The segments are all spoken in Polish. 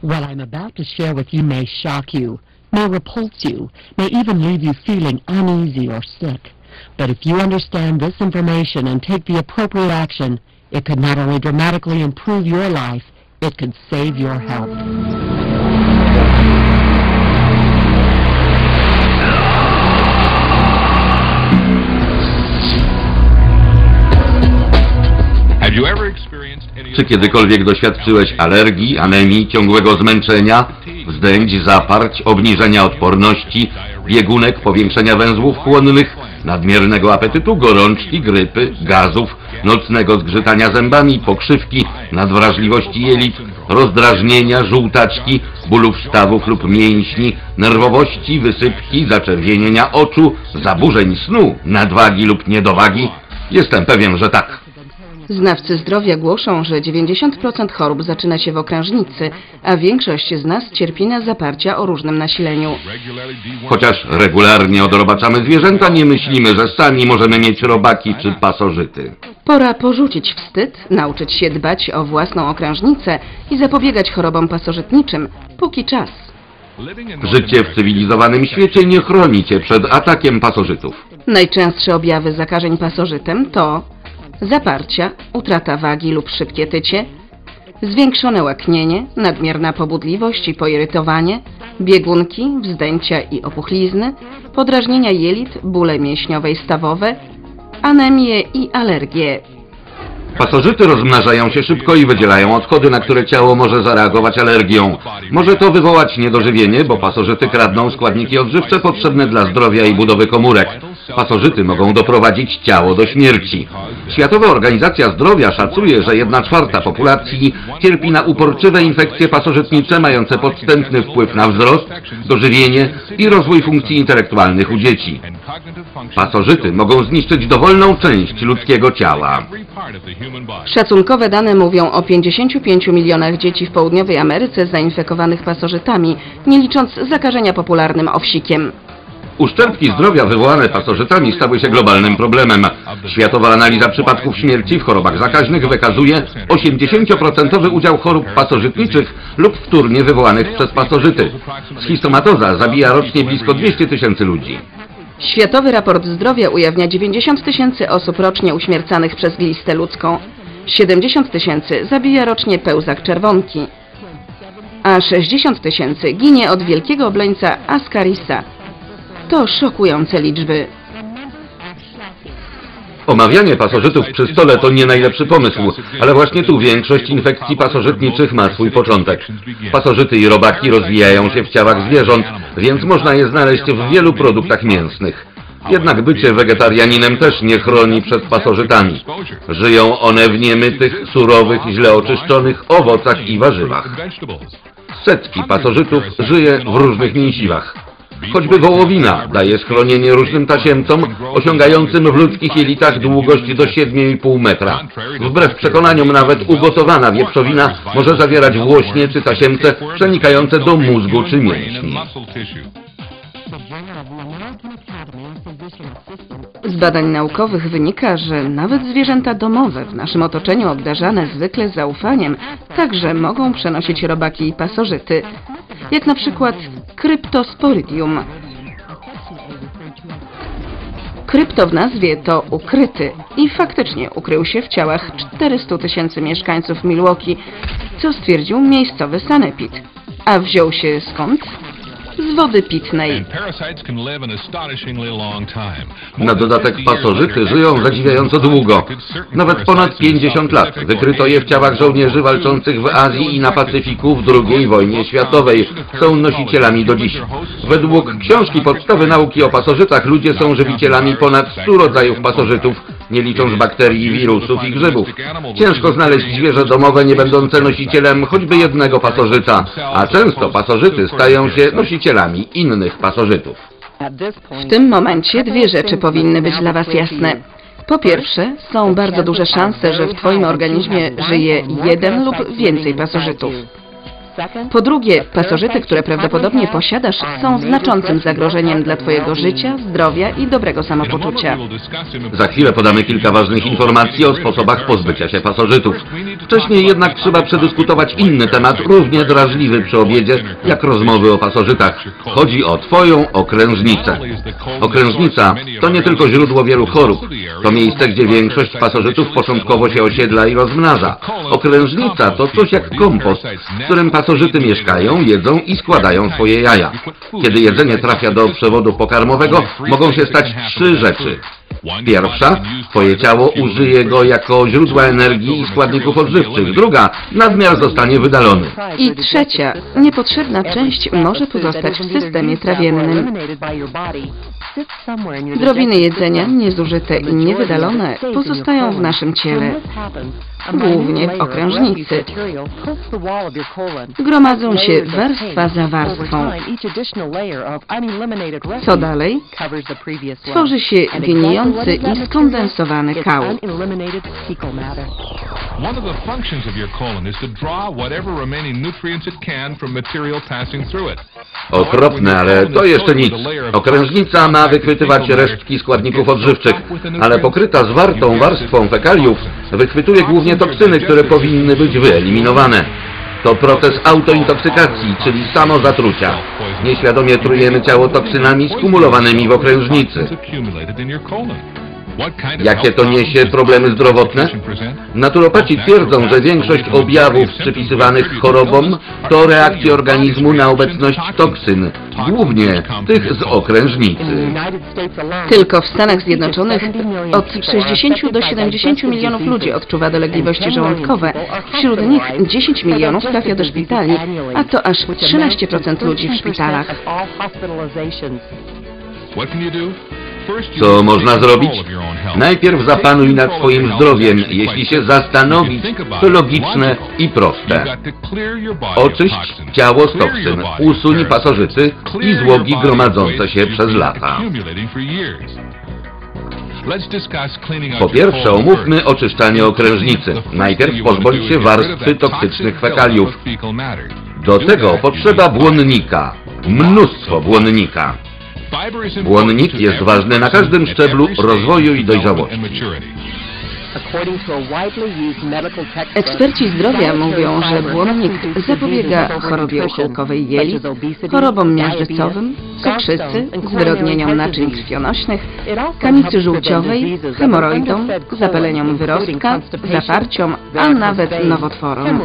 What I'm about to share with you may shock you, may repulse you, may even leave you feeling uneasy or sick. But if you understand this information and take the appropriate action, it could not only dramatically improve your life, it could save your health. Czy kiedykolwiek doświadczyłeś alergii, anemii, ciągłego zmęczenia, wzdęć, zaparć, obniżenia odporności, biegunek, powiększenia węzłów chłonnych, nadmiernego apetytu, gorączki, grypy, gazów, nocnego zgrzytania zębami, pokrzywki, nadwrażliwości jelit, rozdrażnienia, żółtaczki, bólów stawów lub mięśni, nerwowości, wysypki, zaczerwienienia oczu, zaburzeń snu, nadwagi lub niedowagi? Jestem pewien, że tak. Znawcy zdrowia głoszą, że 90% chorób zaczyna się w okrężnicy, a większość z nas cierpi na zaparcia o różnym nasileniu. regularly D1 Chociaż regularnie odrobaczamy zwierzęta, nie myślimy, że sami możemy mieć robaki czy pasożyty. Pora porzucić wstyd, nauczyć się dbać o własną okrężnicę i zapobiegać chorobom pasożytniczym, póki czas. Życie w cywilizowanym świecie nie chroni cię przed atakiem pasożytów. Najczęstsze objawy zakażeń pasożytem to zaparcia, utrata wagi lub szybkie tycie, zwiększone łaknienie, nadmierna pobudliwość i poirytowanie, biegunki, wzdęcia i opuchlizny, podrażnienia jelit, bóle mięśniowe i stawowe, anemie i alergie. Pasożyty rozmnażają się szybko i wydzielają odchody, na które ciało może zareagować alergią. Może to wywołać niedożywienie, bo pasożyty kradną składniki odżywcze potrzebne dla zdrowia i budowy komórek. Pasożyty mogą doprowadzić ciało do śmierci. Światowa Organizacja Zdrowia szacuje, że jedna czwarta populacji cierpi na uporczywe infekcje pasożytnicze mające podstępny wpływ na wzrost, dożywienie i rozwój funkcji intelektualnych u dzieci. Pasożyty mogą zniszczyć dowolną część ludzkiego ciała. Szacunkowe dane mówią o 55 milionach dzieci w południowej Ameryce zainfekowanych pasożytami, nie licząc zakażenia popularnym owsikiem. Uszczerbki zdrowia wywołane pasożytami stały się globalnym problemem. Światowa analiza przypadków śmierci w chorobach zakaźnych wykazuje 80% udział chorób pasożytniczych lub wtórnie wywołanych przez pasożyty. Schizomatoza zabija rocznie blisko 200 tysięcy ludzi. Światowy raport zdrowia ujawnia 90 tysięcy osób rocznie uśmiercanych przez glistę ludzką. 70 tysięcy zabija rocznie pełzak czerwonki. A 60 tysięcy ginie od wielkiego obleńca Ascarisa. To szokujące liczby. Omawianie pasożytów przy stole to nie najlepszy pomysł, ale właśnie tu większość infekcji pasożytniczych ma swój początek. Pasożyty i robaki rozwijają się w ciałach zwierząt, więc można je znaleźć w wielu produktach mięsnych. Jednak bycie wegetarianinem też nie chroni przed pasożytami. Żyją one w niemytych, surowych, źle oczyszczonych owocach i warzywach. Setki pasożytów żyje w różnych mięsiwach. Choćby wołowina daje schronienie różnym tasiemcom osiągającym w ludzkich jelitach długość do 7,5 metra. Wbrew przekonaniom nawet ugotowana wieprzowina może zawierać włośnie czy tasiemce przenikające do mózgu czy mięśni. Z badań naukowych wynika, że nawet zwierzęta domowe w naszym otoczeniu obdarzane zwykle zaufaniem także mogą przenosić robaki i pasożyty, jak na przykład Cryptosporidium. Krypto w nazwie to ukryty i faktycznie ukrył się w ciałach 400 tysięcy mieszkańców Milwaukee, co stwierdził miejscowy sanepid. A wziął się skąd? Z wody pitnej. Na dodatek pasożyty żyją zadziwiająco długo, nawet ponad 50 lat. Wykryto je w ciałach żołnierzy walczących w Azji i na Pacyfiku w II wojnie światowej. Są nosicielami do dziś. Według książki Podstawy nauki o pasożytach ludzie są żywicielami ponad 100 rodzajów pasożytów, nie licząc bakterii, wirusów i grzybów. Ciężko znaleźć zwierzę domowe nie będące nosicielem choćby jednego pasożyta, a często pasożyty stają się nosicielami innych pasożytów. W tym momencie dwie rzeczy powinny być dla Was jasne. Po pierwsze, są bardzo duże szanse, że w Twoim organizmie żyje jeden lub więcej pasożytów. Po drugie, pasożyty, które prawdopodobnie posiadasz, są znaczącym zagrożeniem dla Twojego życia, zdrowia i dobrego samopoczucia. Za chwilę podamy kilka ważnych informacji o sposobach pozbycia się pasożytów. Wcześniej jednak trzeba przedyskutować inny temat, równie drażliwy przy obiedzie, jak rozmowy o pasożytach. Chodzi o Twoją okrężnicę. Okrężnica to nie tylko źródło wielu chorób. To miejsce, gdzie większość pasożytów początkowo się osiedla i rozmnaża. Okrężnica to coś jak kompost, w którym pasożyty mieszkają, jedzą i składają swoje jaja. Kiedy jedzenie trafia do przewodu pokarmowego, mogą się stać trzy rzeczy. Pierwsza, Twoje ciało użyje go jako źródła energii i składników odżywczych. Druga, nadmiar zostanie wydalony. I trzecia, niepotrzebna część może pozostać w systemie trawiennym. Drobiny jedzenia, niezużyte i niewydalone, pozostają w naszym ciele, głównie w okrężnicy. Gromadzą się warstwa za warstwą. Co dalej? Tworzy się gnijący i skondensowany kał. One of the functions of your colon is to draw whatever remaining nutrients it can from material passing through it. Okropne, ale to jeszcze nic. Okrężnica ma wychwytywać resztki składników odżywczych, ale pokryta zwartą warstwą fekaliów wychwytuje głównie toksyny, które powinny być wyeliminowane. To proces autointoksykacji, czyli samozatrucia. Nieświadomie trujemy ciało toksynami skumulowanymi w okrężnicy. Jakie to niesie problemy zdrowotne? Naturopaci twierdzą, że większość objawów przypisywanych chorobom to reakcje organizmu na obecność toksyn, głównie tych z okrężnicy. Tylko w Stanach Zjednoczonych od 60 do 70 milionów ludzi odczuwa dolegliwości żołądkowe. Wśród nich 10 milionów trafia do szpitali, a to aż 13% ludzi w szpitalach. Co można zrobić? Najpierw zapanuj nad swoim zdrowiem. Jeśli się zastanowić, to logiczne i proste. Oczyść ciało z toksyn, usuń pasożyty i złogi gromadzące się przez lata. Po pierwsze omówmy oczyszczanie okrężnicy. Najpierw pozbądź się warstwy toksycznych fekaliów. Do tego potrzeba błonnika. Mnóstwo błonnika. Błonnik jest ważny na każdym szczeblu rozwoju i dojrzałości. Eksperci zdrowia mówią, że błonnik zapobiega chorobie uchyłkowej jelit, chorobom miażdżycowym, cukrzycy, zwyrodnieniom naczyń krwionośnych, kamicy żółciowej, hemoroidom, zapaleniom wyrostka, zaparciom, a nawet nowotworom.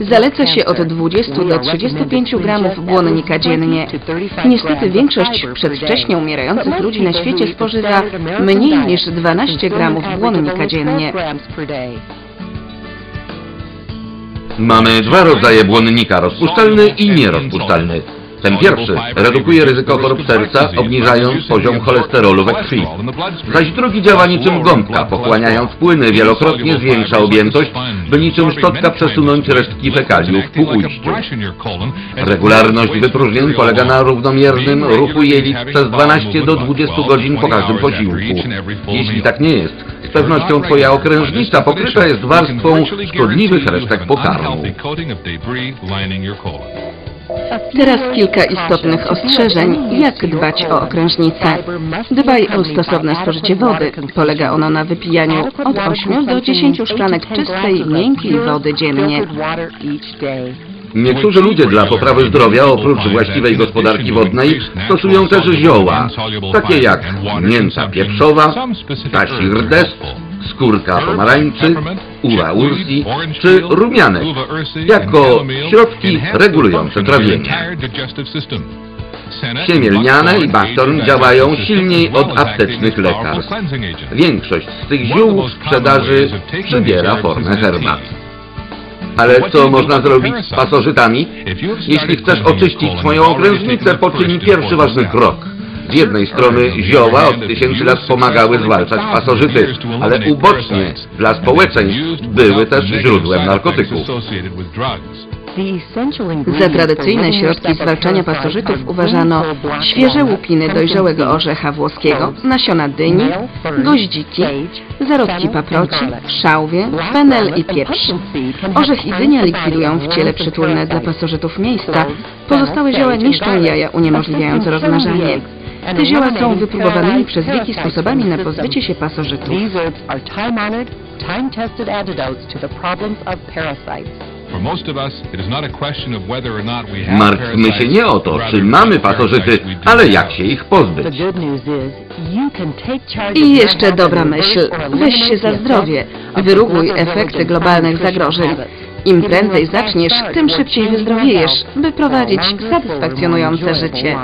Zaleca się od 20 do 35 gramów błonnika dziennie. Niestety większość przedwcześnie umierających ludzi na świecie spożywa mniej niż 12 gramów błonnika dziennie. Mamy dwa rodzaje błonnika, rozpuszczalny i nierozpuszczalny. Ten pierwszy redukuje ryzyko chorób serca, obniżając poziom cholesterolu we krwi. Zaś drugi działa niczym gąbka, pochłaniając płyny, wielokrotnie zwiększa objętość, by niczym szczotka przesunąć resztki fekaliów ku ujściu. Regularność wypróżnień polega na równomiernym ruchu jelit przez 12 do 20 godzin po każdym posiłku. Jeśli tak nie jest, z pewnością Twoja okrężnica pokryta jest warstwą szkodliwych resztek pokarmu. Teraz kilka istotnych ostrzeżeń, jak dbać o okrężnicę. Dbaj o stosowne spożycie wody. Polega ono na wypijaniu od 8 do 10 szklanek czystej, miękkiej wody dziennie. Niektórzy ludzie dla poprawy zdrowia oprócz właściwej gospodarki wodnej stosują też zioła, takie jak mięta pieprzowa, ptasi rdest, skórka pomarańczy, uva ursi czy rumianek, jako środki regulujące trawienie. Siemię i bastorn działają silniej od aptecznych lekarstw. Większość z tych ziół w sprzedaży przybiera formę herbat. Ale co można zrobić z pasożytami? Jeśli chcesz oczyścić swoją okrężnicę, poczyń pierwszy ważny krok. Z jednej strony zioła od tysięcy lat pomagały zwalczać pasożyty, ale ubocznie dla społeczeństw były też źródłem narkotyków. Za tradycyjne środki zwalczania pasożytów uważano świeże łupiny dojrzałego orzecha włoskiego, nasiona dyni, goździki, zarodki paproci, szałwie, fenel i pieprz. Orzech i dynia likwidują w ciele przytulne dla pasożytów miejsca. Pozostałe zioła niszczą jaja, uniemożliwiając rozmnażanie. Te zioła są wypróbowanymi przez wieki sposobami na pozbycie się pasożytów. time-tested antidotes to the problems of parasites. Martwmy się nie o to, czy mamy pasożyty, ale jak się ich pozbyć. I jeszcze dobra myśl. Weź się za zdrowie. Wyruguj efekty globalnych zagrożeń. Im prędzej zaczniesz, tym szybciej wyzdrowiejesz, by prowadzić satysfakcjonujące życie.